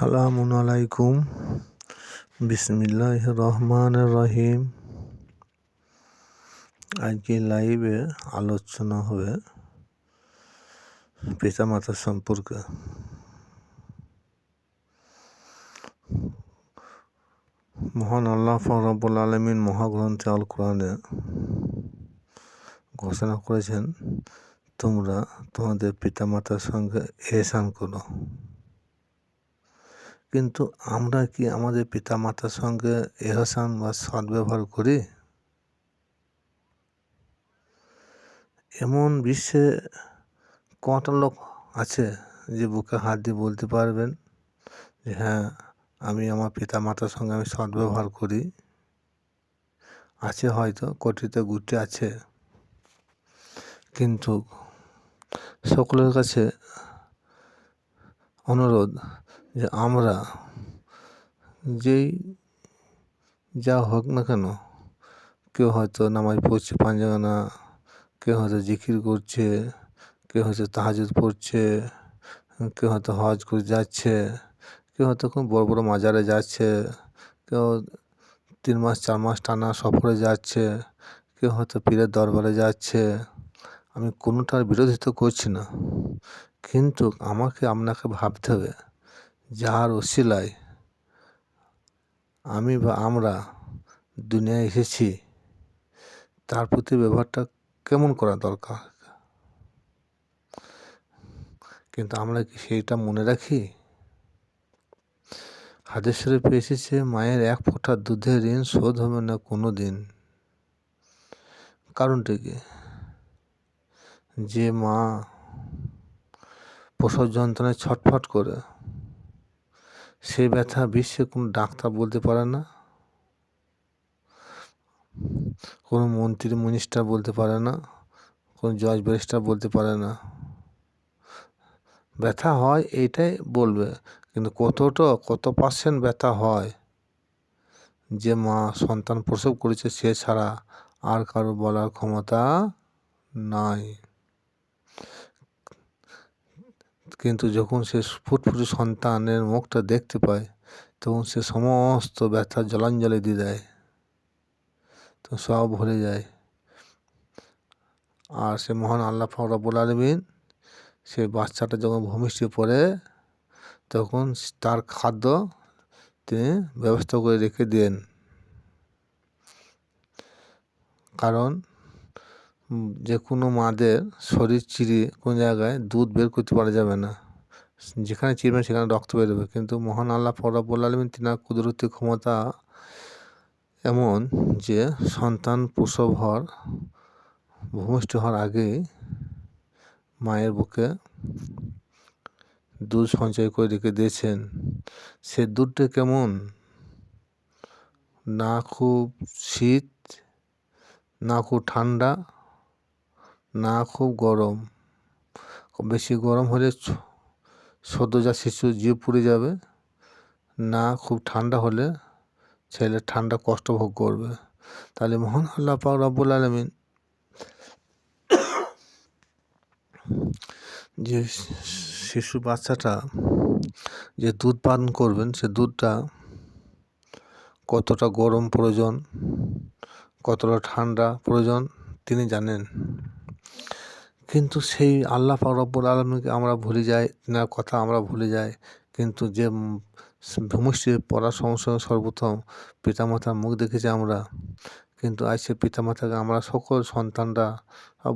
আসসালামু আলাইকুম। বিসমিল্লাহ রহমান রহিম। আজকে লাইভে আলোচনা হবে পিতামাতা সম্পর্কে। মহান আল্লাহ ফরবুল আলমিন মহাগ্রন্থে আল কোরআনে ঘোষণা করেছেন, তোমরা তোমাদের পিতামাতার সঙ্গে এহসান করো। কিন্তু আমরা কি আমাদের পিতা মাতার সঙ্গে এহসান বা সদ্ব্যবহার করি? এমন বিশ্বে কটা লোক আছে যে বুকে হাত দিয়ে বলতে পারবেন যে হ্যাঁ আমি আমার পিতা মাতার সঙ্গে আমি সদ্ব্যবহার করি। আছে হয়তো, কোটিতে গুটি আছে। কিন্তু সকলের কাছে অনুরোধ যে আমরা যেই যা হোক না কেন, কেউ হয়তো নামাজ পড়ছে পাঞ্জাগানা কেউ হয়তো জিকির করছে, কেউ হয়তো তাহাজুদ পড়ছে, কেউ হয়তো হজ করে যাচ্ছে, কেউ হয়তো খুব বড় বড় মাজারে যাচ্ছে, কেউ তিন মাস চার মাস টানা সফরে যাচ্ছে, কেউ হয়তো পীরের দরবারে যাচ্ছে। আমি কোনোটার বিরোধিতা করছি না। কিন্তু আমাকে আপনাকে ভাবতে হবে। যার ওসিলায় আমি বা আমরা দুনিয়ায় এসেছি, তার প্রতি ব্যবহারটা কেমন করা দরকার? কিন্তু আমরা কি সেইটা মনে রাখি? হাদিস শরীফে এসেছে, মায়ের এক ফোঁটা দুধের ঋণ শোধ হবে না কোনো দিন কারণটা কি? যে মা প্রসব যন্ত্রণায় ছটফট করে সে ব্যথা বিশ্বে কোনো ডাক্তার বলতে পারে না। কোনো মন্ত্রী মিনিস্টার বলতে পারে না। কোনো জজ ব্যারিস্টার বলতে পারে না। ব্যথা হয় এইটাই বলবে, কিন্তু কতটা, কত পার্সেন্ট ব্যথা হয়? যে মা সন্তান প্রসব করেছে সে ছাড়া আর কারও বলার ক্ষমতা নাই। কিন্তু যখন সে ফুটফুটে সন্তানের মুখটা দেখতে পায়, তখন সে সমস্ত ব্যথা জলাঞ্জলি দিয়ে দেয়। তো সব ভুলে যায়। আর সে মহান আল্লাহ ফকরাবুল আলমিন সে বাচ্চাটা যখন ভূমিষ্ঠে পড়ে, তখন তার খাদ্য তিনি ব্যবস্থা করে রেখে দেন। কারণ যে কোনো মাদের শরীর চিরে কোনো জায়গায় দুধ বের করতে পারা যাবে না। যেখানে চিরবেন সেখানে রক্ত বেরোবে। কিন্তু মহান আল্লাহ ফরাবুল আলমিন তিনার কুদরতি ক্ষমতা এমন যে সন্তান প্রসব হওয়ার, ভূমিষ্ঠ হওয়ার আগেই মায়ের বুকে দুধ সঞ্চয় করে রেখে দিয়েছেন। সে দুধটা কেমন? না খুব শীত, না খুব ঠান্ডা না খুব গরম। বেশি গরম হলে সদ্যজা শিশু জিভ পুড়ে যাবে। না খুব ঠান্ডা হলে ছেলে ঠান্ডা কষ্ট ভোগ করবে। তাহলে মহান আল্লাহ পাক রব্বুল আলমিন যে শিশু বাচ্চাটা যে দুধ পান করবেন, সে দুধটা কতটা গরম প্রয়োজন, কতটা ঠান্ডা প্রয়োজন তিনি জানেন। কিন্তু সেই আল্লাহ রব্বুল আলমীকে আমরা ভুলে যাই, তেনার কথা আমরা ভুলে যাই। কিন্তু যে ভূমিষ্ঠের পড়ার সঙ্গে সর্বপ্রথম পিতামাতার মুখ দেখেছি আমরা। কিন্তু আজ সে পিতামাতাকে আমরা সকল সন্তানরা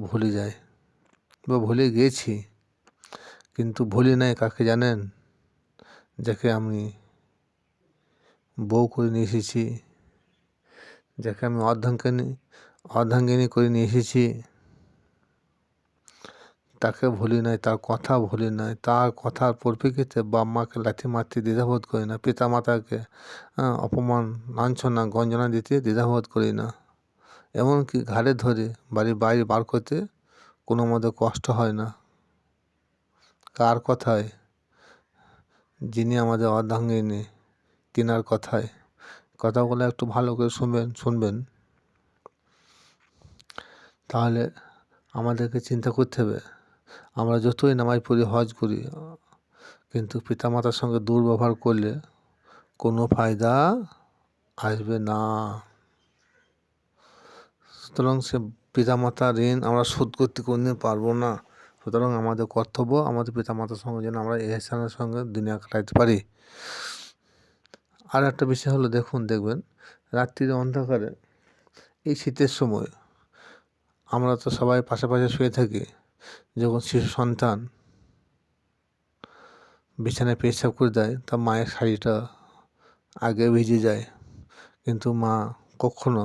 ভুলে যাই বা ভুলে গিয়েছি। কিন্তু ভুলি নাই কাকে জানেন? যাকে আমি বউ করে নিয়ে এসেছি, যাকে আমি অর্ধাঙ্গিনী অর্ধাঙ্গিনী করে নিয়ে এসেছি। তাকে ভুলি নাই, তার কথা ভুলি নাই, তার কথার পরিপ্রেক্ষিতে বাপ মাকে লাথি মারতে দ্বিধাবোধ করি না পিতা মাতাকে অপমান, লাঞ্ছনা, গঞ্জনা দিতে দ্বিধাবোধ করি না। এমনকি ঘাড়ে ধরে বাড়ির বাইরে বার করতে কোনো মধ্যে কষ্ট হয় না। কার কথায়? যিনি আমাদের অর্ধাঙ্গিনী তিনার কথায়। কথাগুলো একটু ভালো করে শুনবেন শুনবেন। তাহলে আমাদেরকে চিন্তা করতে হবে। আমরা যতই নামাজ পড়ি, হজ করি, কিন্তু পিতামাতার সঙ্গে দুর্ব্যবহার করলে কোনো ফায়দা আসবে না। সুতরাং সে পিতামাতার ঋণ আমরা শোধ করতে কোনোদিন পারব না। সুতরাং আমাদের কর্তব্য আমাদের পিতামাতার সঙ্গে যেন আমরা এহসানের সঙ্গে দুনিয়া কাটাইতে পারি। আর একটা বিষয় হলো, দেখুন, দেখবেন, রাত্রির অন্ধকারে এই শীতের সময় আমরা তো সবাই পাশাপাশি শুয়ে থাকি। যখন শিশু সন্তান বিছানায় পেশাব করে দেয় তা মায়ের শাড়িটা আগে ভিজে যায়। কিন্তু মা কখনো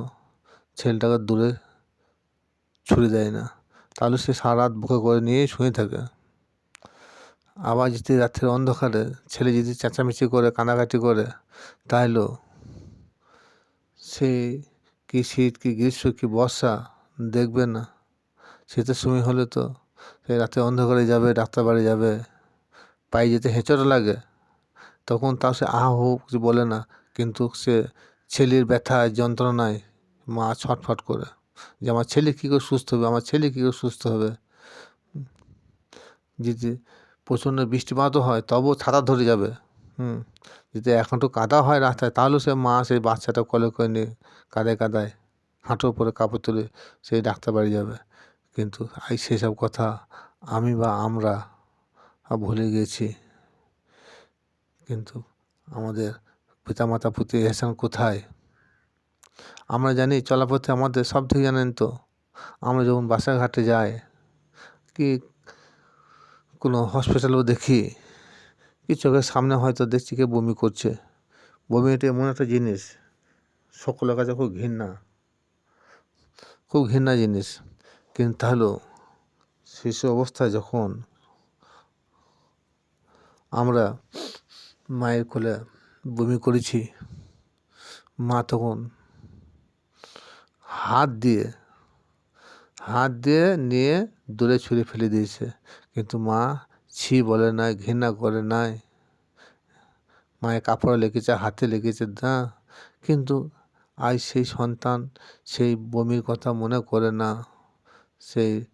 ছেলেটাকে দূরে ছুড়ে দেয় না। তাহলে সে সারা রাত বুকে করে নিয়েই শুয়ে থাকে। আবার যদি রাত্রের অন্ধকারে ছেলে যদি চেঁচামেচি করে কানাকাটি করে, তাহলেও সে কি শীত, কি গ্রীষ্ম, কি বর্ষা দেখবে না। শীতের সময় হলে তো সে রাতে অন্ধকারে যাবে ডাক্তার বাড়ি যাবে, পায়ে যেতে হেঁচড় লাগে। তখন তাও সে আহা হো কিছু বলে না, কিন্তু সে ছেলের ব্যথায় যন্ত্রণায় মা ছটফট করে, যে আমার ছেলে কী করে সুস্থ হবে, আমার ছেলে কী করে সুস্থ হবে? যদি প্রচণ্ড বৃষ্টিপাতও হয়, তবুও ছাতা ধরে যাবে। হুম, যদি এখন একটু কাদা হয় রাস্তায় তাহলেও সে মা সেই বাচ্চাটা কলে করে নিয়ে কাদায় কাদায় হাঁটুর উপরে কাপড় তুলে সেই ডাক্তার বাড়ি যাবে। কিন্তু এই সেসব কথা আমি বা আমরা ভুলে গেছি। কিন্তু আমাদের পিতামাতা প্রতি এহসান কোথায়? আমরা জানি চলাপথে আমাদের সব থেকে জানেন তো। আমরা যখন বাসাঘাটে যাই, কি কোনো হসপিটালেও দেখি, কি চোখের সামনে হয়তো দেখছি কে বমি করছে। বমি এটা এমন একটা জিনিস, সকলের কাছে খুব ঘৃণা খুব ঘৃণা জিনিস। কিন্তু তাহলেও শিশু অবস্থায় যখন আমরা মায়ের কোলে বমি করেছি, মা তখন হাত দিয়ে হাত দিয়ে নিয়ে দূরে ছুঁড়ে ফেলে দিয়েছে। কিন্তু মা ছি বলে নাই, ঘৃণা করে নাই। মায়ের কাপড়ে লেগেছে, হাতে লেগেছে, না। কিন্তু আজ সেই সন্তান সেই বমির কথা মনে করে না। সেই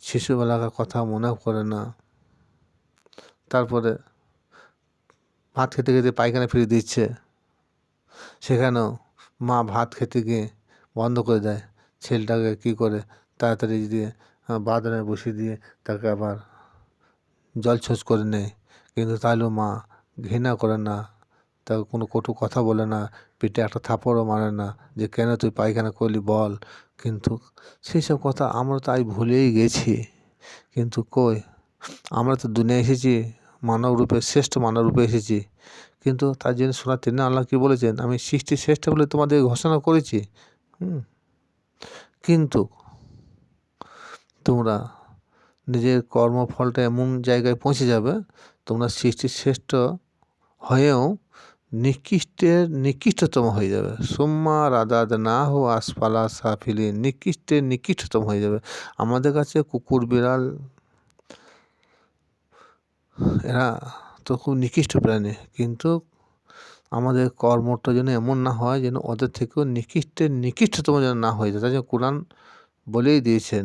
শিশুবেলাকার কথা মনে করে না। তারপরে ভাত খেতে খেতে পায়খানা ফিরে দিচ্ছে। সেখানেও মা ভাত খেতে গিয়ে বন্ধ করে দেয়। ছেলেটাকে কী করে তাড়াতাড়ি দিয়ে বাদনে বসিয়ে দিয়ে তাকে আবার জল ছোঁচ করে নেয়। কিন্তু তাহলেও মা ঘৃণা করে না। তাকে কোনো কটু কথা বলে না। পিঠে একটা থাপড়ও মারে না যে, কেন তুই পায়খানা করলি বল? কিন্তু সেই সব কথা আমরা তাই ভুলেই গেছি। কিন্তু কই, আমরা তো দুনিয়া এসেছি, মানব রূপে, শ্রেষ্ঠ মানব রূপে এসেছি। কিন্তু তার জন্য শোনার তিনি আল্লাহ কী বলেছেন? আমি সৃষ্টি শ্রেষ্ঠ বলে তোমাদের ঘোষণা করেছি। হুম। কিন্তু তোমরা নিজের কর্মফলটা এমন জায়গায় পৌঁছে যাবে, তোমরা সৃষ্টির শ্রেষ্ঠ হয়েও নিকৃষ্টের নিকৃষ্টতম হয়ে যাবে। সোম্মা রাদাদ না হো আসপালা সাফিলি নিকৃষ্টের নিকৃষ্টতম হয়ে যাবে। আমাদের কাছে কুকুর, বিড়াল, এরা তো খুব নিকৃষ্ট প্রাণী। কিন্তু আমাদের কর্মটা যেন এমন না হয় যেন ওদের থেকেও নিকৃষ্টের নিকৃষ্টতম যেন না হয়ে যায়। তাই জন্য কোরআন বলেই দিয়েছেন।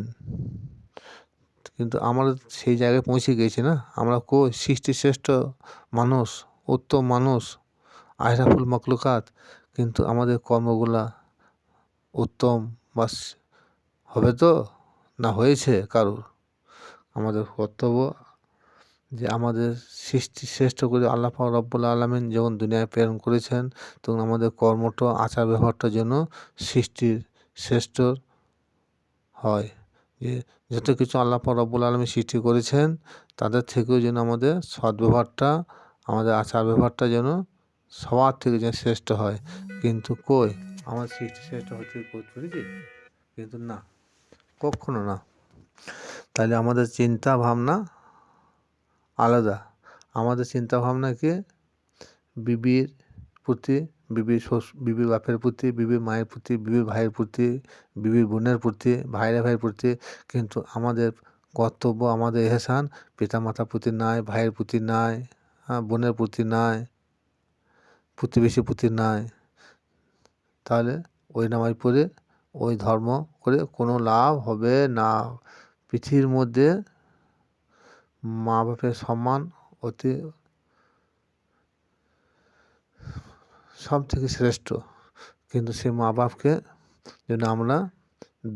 কিন্তু আমরা সেই জায়গায় পৌঁছে গেছি না? আমরা কো সৃষ্টি শ্রেষ্ঠ মানুষ, উত্তম মানুষ আহরাফুল মকলুকাত কিন্তু আমাদের কর্মগুলা উত্তম বা হবে তো? না হয়েছে কারোর? আমাদের কর্তব্য যে আমাদের সৃষ্টি শ্রেষ্ঠ করে আল্লাহ রব্বুল আলমিন যখন দুনিয়ায় প্রেরণ করেছেন, তখন আমাদের কর্মটা, আচার ব্যবহারটা যেন সৃষ্টির শ্রেষ্ঠ হয়। যে যত কিছু আল্লাহ রব্বুল আলমী সৃষ্টি করেছেন, তাদের থেকেও যেন আমাদের সদ্ব্যবহারটা, আমাদের আচার ব্যবহারটা যেন সবার থেকে যেন শ্রেষ্ঠ হয়। কিন্তু কই? আমার সৃষ্টি শ্রেষ্ঠ হতে পেরেছি কিন্তু না, কখনো না। তাহলে আমাদের চিন্তা ভাবনা আলাদা। আমাদের চিন্তা ভাবনা কি? বিবির প্রতি, বিবির বিবির বাপের প্রতি, বিবির মায়ের প্রতি, বিবির ভাইয়ের প্রতি, বিবির বোনের প্রতি, ভাইরা ভাইয়ের প্রতি। কিন্তু আমাদের কর্তব্য, আমাদের এহসান পিতা মাতার প্রতি নাই, ভাইয়ের প্রতি নাই হ্যাঁ বোনের প্রতি নাই। প্রতিবেশী প্রতি নাই। তাহলে ওই নামাজ পড়ে ওই ধর্ম করে কোনো লাভ হবে না। পৃথিবীর মধ্যে মা বাপের সম্মান অতি সব থেকে শ্রেষ্ঠ। কিন্তু সে মা বাপকে যেন আমরা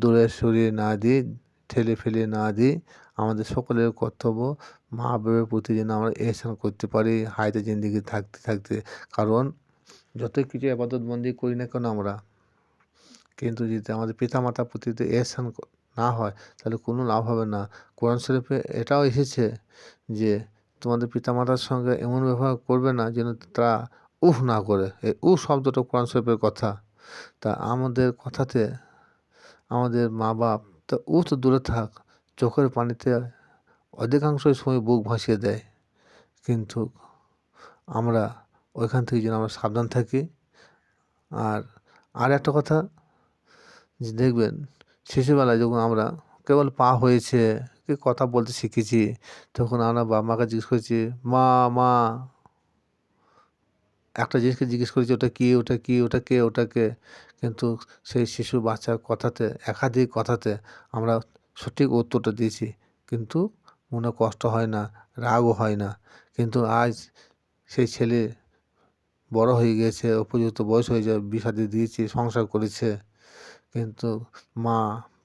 দূরে সরিয়ে না দিই। ঠেলে ফেলে না দিই আমাদের সকলের কর্তব্য মা বাবার প্রতি যেন আমরা এহসান করতে পারি হায়াতে জিন্দিগি থাকতে থাকতে। কারণ যতই কিছু আবাদতবন্দি করি না কেন আমরা, কিন্তু যদি আমাদের পিতামাতার প্রতি এহসান না হয়, তাহলে কোনো লাভ হবে না। কোরআন শরীফে এটাও এসেছে যে তোমাদের পিতামাতার সঙ্গে এমন ব্যবহার করবে না যেন তারা উহ না করে। এই উহ শব্দটা কোরআন শরীফের কথা। তা আমাদের কথাতে আমাদের মা বাপ তা উ তো দূরে থাক, চোখের পানিতে অধিকাংশ সময় বুক ভাসিয়ে দেয়। কিন্তু আমরা ওইখান থেকে যেন আমরা সাবধান থাকি। আর আর একটা কথা, যে দেখবেন, শিশুবেলায় যখন আমরা কেবল পা হয়েছে, কি কথা বলতে শিখেছি, তখন আমরা বাবা মাকে জিজ্ঞেস করেছি, মা মা একটা জিনিসকে জিজ্ঞেস করেছি, ওটা কি ওটা কি, ওটা কে ওটা কে? কিন্তু সেই শিশু বাচ্চার কথাতে, একাধিক কথাতে আমরা সঠিক উত্তরটা দিয়েছি। কিন্তু মনে কষ্ট হয় না, রাগও হয় না। কিন্তু আজ সেই ছেলে বড় হয়ে গিয়েছে উপযুক্ত বয়স হয়ে যায় বিষাদি দিয়েছি, সংসার করেছে। কিন্তু মা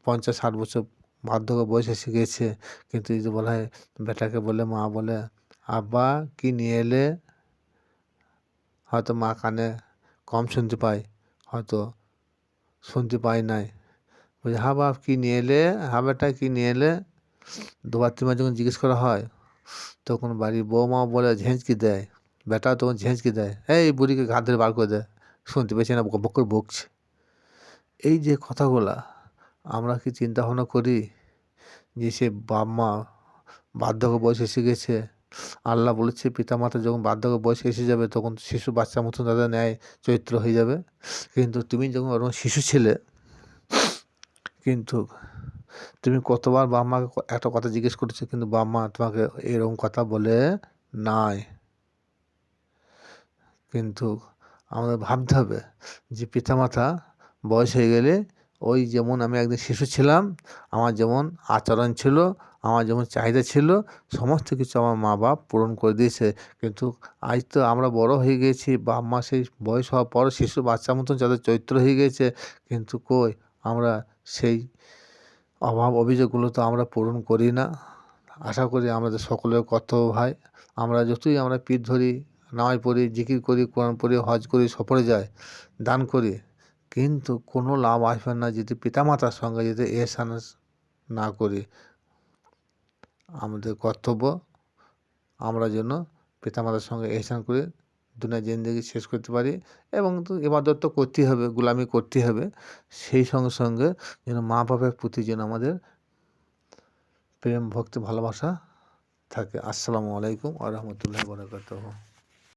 পঞ্চাশ, ষাট বছর বার্ধক্য বয়সে শিখেছে কিন্তু এই যে বলা হয়, বেটাকে বলে মা বলে, আব্বা, কি নিয়ে এলে? হয়তো মা কানে কম শুনতে পায়, হয়তো শুনতে পায় নাই। বলছে হা বাপ, কী নিয়ে এলে? হা বেটা, কী নিয়ে এলে? দুবার তিনবার যখন জিজ্ঞেস করা হয়, তখন বাড়ির বৌমা বলে ঝেঁচকি দেয়? বেটা তখন ঝেঁচকি দেয়? এই বুড়িকে ঘাত ধরে বার করে দেয় শুনতে পেয়েছি না, বক করে বকছে। এই যে কথাগুলা, আমরা কি চিন্তা ভাবনা করি যে সে বাপ মা বার্ধক্য বয়স গেছে আল্লাহ বলেছে, পিতামাতা যখন বার্ধক্য বয়স এসে যাবে, তখন শিশু বাচ্চার মতন তাদের ন্যায় চরিত্র হয়ে যাবে। কিন্তু তুমি যখন ওরকম শিশু ছিলে, কিন্তু তুমি কতবার বাপ মাকে একটা কথা জিজ্ঞেস করেছ, কিন্তু বাপ মা তোমাকে এরকম কথা বলে নাই। কিন্তু আমাদের ভাবতে হবে যে পিতামাতা বয়স হয়ে গেলে ওই যেমন আমি একদিন শিশু ছিলাম, আমার যেমন আচরণ ছিল আমার যেমন চাহিদা ছিল, সমস্ত কিছু আমার মা বাপ পূরণ করে দিয়েছে। কিন্তু আজ তো আমরা বড় হয়ে গেছি, বাপ মা সেই বয়স হওয়ার পর শিশু বাচ্চার মতন যাদের চরিত্র হয়ে গেছে, কিন্তু কই আমরা সেই অভাব অভিযোগগুলো তো আমরা পূরণ করি না। আশা করি আমাদের সকলের কর্তব্য ভাই, আমরা যতই আমরা পিঠ ধরি, নামাজ পড়ি, জিকির করি, কোরআন পড়ি, হজ করি, সফরে যাই, দান করি, কিন্তু কোনো লাভ আসবে না যদি পিতামাতার সঙ্গে যদি এহসান না করি। আমাদের কর্তব্য। আমরা যেন পিতামাতার সঙ্গে এহসান করে দুনিয়া জিন্দগি শেষ করতে পারি এবং তো এবাদত তো করতেই হবে, গোলামি করতেই হবে। সেই সঙ্গে সঙ্গে যেন মা বাপের প্রতি যেন আমাদের প্রেম, ভক্তি, ভালোবাসা থাকে। আসসালামু আলাইকুম আ রহমতুল্লাহ বরকাতহ।